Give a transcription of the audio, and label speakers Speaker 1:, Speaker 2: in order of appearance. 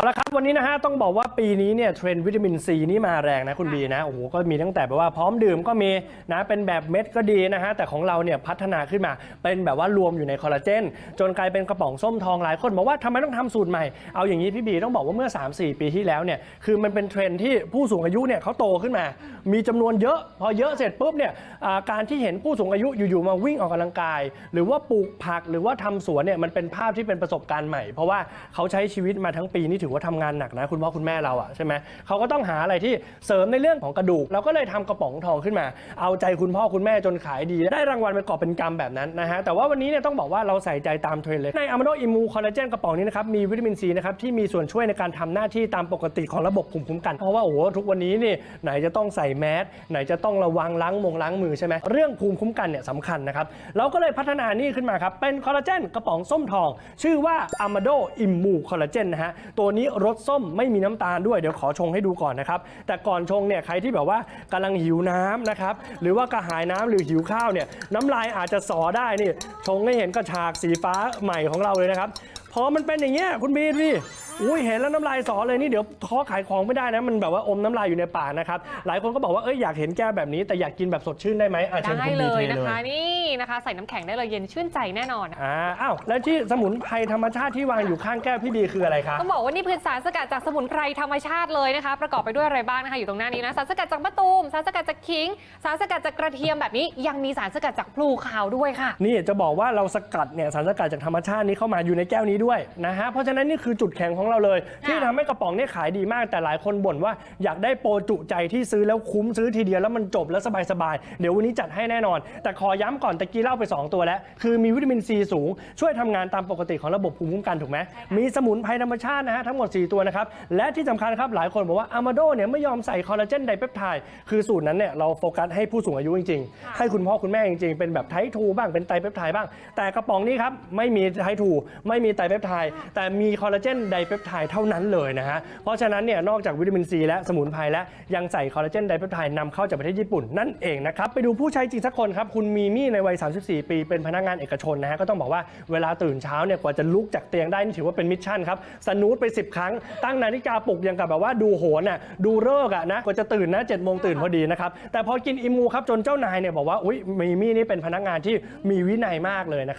Speaker 1: เอาละครับ วันนี้นะฮะต้องบอกว่าปีนี้เนี่ยเทรนด์วิตามินซีนี่มาแรงนะคุณบีนะโอ้โหก็มีตั้งแต่แบบว่าพร้อมดื่มก็มีนะเป็นแบบเม็ดก็ดีนะฮะแต่ของเราเนี่ยพัฒนาขึ้นมาเป็นแบบว่ารวมอยู่ในคอลลาเจนจนกลายเป็นกระป๋องส้มทองหลายคนบอกว่าทำไมต้องทำสูตรใหม่เอาอย่างนี้พี่บีต้องบอกว่าเมื่อ 3-4 ปีที่แล้วเนี่ยคือมันเป็นเทรนด์ที่ผู้สูงอายุเนี่ยเขาโตขึ้นมา มีจำนวนเยอะ พอเยอะเสร็จปุ๊บเนี่ยอ่าการที่เห็นผู้สูงอายุอยู่ๆมาวิ่งออกกำลังกาย หรือว่าปลูกผักหรือว่าทำสวนเนี่ยมันเป็นภาพที่เป็นประสบการณ์ใหม่ เพราะว่าเขาใช้ชีวิตมาทั้งปีนี่ถือว่าทำงานหนักนะ คุณพ่อคุณแม่เราอะใช่ไหมเขาก็ต้องหาอะไรที่เสริมในเรื่องของกระดูก เราก็เลยทำกระป๋องทองขึ้นมา เอาใจคุณพ่อคุณแม่จนขายดี ได้รางวัลเป็นกอบเป็นกำแบบนั้นนะฮะแต่ว่าวันนี้เนี่ยต้องบอกว่าเราใส่ใจตามเทรนด์เลยในอะมาโดอิมูคอลลาเจนกระป๋องนี้นะครับมีวิตามินซีนะครับที่มีส่วนช่วยในการทำหน้าที่ตามปกติของระบบภูมิคุ้มกันเพราะว่าโอ้โหทุกวันนี้นี่ไหนจะต้องใส่แมสไหนจะต้องระวังล้างมงล้างมือใช่ไหมเรื่องภูมิคุ้มกันเนี่ยสำคัญนะครับเราก็เลยพัฒนานี่ขึ้นมาครับเป็นคอลลาเจนกระป๋องส้มทอง ชื่อว่า Amado Immu Collagen นะฮะตัวนี้รสส้มไม่มีน้ำตาลด้วยเดี๋ยวขอชงให้ดูก่อนนะครับ แต่ก่อนชงเนี่ยใครที่แบบว่ากำลังหิวน้ำนะครับหรือว่ากระหายน้ำหรือหิวข้าวเนี่ยน้ำลายอาจจะสอได้นี่ชงให้เห็นกระฉากสีฟ้าใหม่ของเราเลยนะครับพอมันเป็นอย่างเงี้ยคุณบีดิ อุ้ยเห็นแล้วน้ำลายสอเลยนี่เดี๋ยวท้อขายของไม่ได้นะมันแบบว่าอมน้ำลายอยู่ในปากนะครับหลายคนก็บอกว่าเอ้ยอยากเห็นแก้วแบบนี้แต่อยากกินแบบสดชื่นได้ไหมอะเชิญ
Speaker 2: ได้
Speaker 1: คุณ
Speaker 2: เล
Speaker 1: บี
Speaker 2: ย
Speaker 1: เท
Speaker 2: นะ
Speaker 1: เลย
Speaker 2: คะนี่นะคะ ใส่น้ำแข็งได้เลยเย็นชื่นใจแน่นอน
Speaker 1: อ่าอ้าวแล้วที่สมุนไพรธรรมชาติที่วางอยู่ข้างแก้วพี่บีคืออะไรคะ
Speaker 2: ต้องบอกว่านี่คือสารสกัดจากสมุนไพรธรรมชาติเลยนะคะ ประกอบไปด้วยอะไรบ้างนะคะ อยู่ตรงหน้านี้นะสารสกัดจากมะตูมสารสกัดจากขิง สารสกัดจากกระเทียมแบบนี้ ยังมีสารสกัดจากพลูขาวด้วยค่ะ
Speaker 1: นี่จะบอกว่าเราสกัดเนี่ยสารสกัดจากธรรมชาตินี้เข้ามาอยู่ในแก้วนี้ด้วยนะฮะเพราะฉะนั้นนี่คือจุดแข็งของเราเลย ที่ทำให้กระป๋องเนี่ยขายดีมากแต่หลายคนบ่นว่าอยากได้โปรจุใจที่ซื้อแล้วคุ้มซื้อทีเดียวแล้วมันจบแล้วสบายๆเดี๋ยววันนี้จัดให้แน่นอน แต่ขอย้ำก่อนตะกี้เล่าไป 2 ตัวแล้ว คือมีวิตามินซีสูง ช่วยทำงานตามปกติของระบบภูมิคุ้มกันถูกไหมมีสมุนไพรธรรมชาตินะฮะทั้งหมด 4 ตัวนะครับ และที่สำคัญครับหลายคนบอกว่าอะมาโดเนี่ยไม่ยอมใส่คอลลาเจนไดเปปไทด์คือสูตรนั้นเนี่ยเราโฟกัสให้ผู้สูงอายุจริงๆ ให้คุณพ่อคุณแม่จริงๆ เป็นแบบไททูบ้างเป็นไตรเปปไทด์บ้าง แต่กระป๋องนี้ครับไม่มีไททูไม่มีไตรเปปไทด์แต่มีคอลลาเจนไดเปปไทด์เท่านั้นเลยนะฮะ เพราะฉะนั้นเนี่ยนอกจากวิตามินซีและสมุนไพรและยังใส่คอลลาเจนไดเปปไทด์นำเข้าจากประเทศญี่ปุ่นนั่นเองนะครับ ไปดูผู้ใช้จริงสักคนครับ คุณมีมี่ในวัย 34 ปี เป็นพนักงานเอกชนนะฮะ ก็ต้องบอกว่าเวลาตื่นเช้าเนี่ยกว่าจะลุกจากเตียงได้นี่ถือว่าเป็นมิชชั่นครับ สนูตไป 10 ครั้ง ตั้งนาฬิกาปลุกย่างกับแบบว่าดูโหนอะดูเลิกอะนะกว่าจะตื่นนะ7โมงตื่นพอดีนะครับแต่พอกินอิมูครับจนเจ้านายเนี่ยบอกว่าอุ้ยมีมี่นี่เป็นพนักงานที่มีวินัยมากเลยนะครับ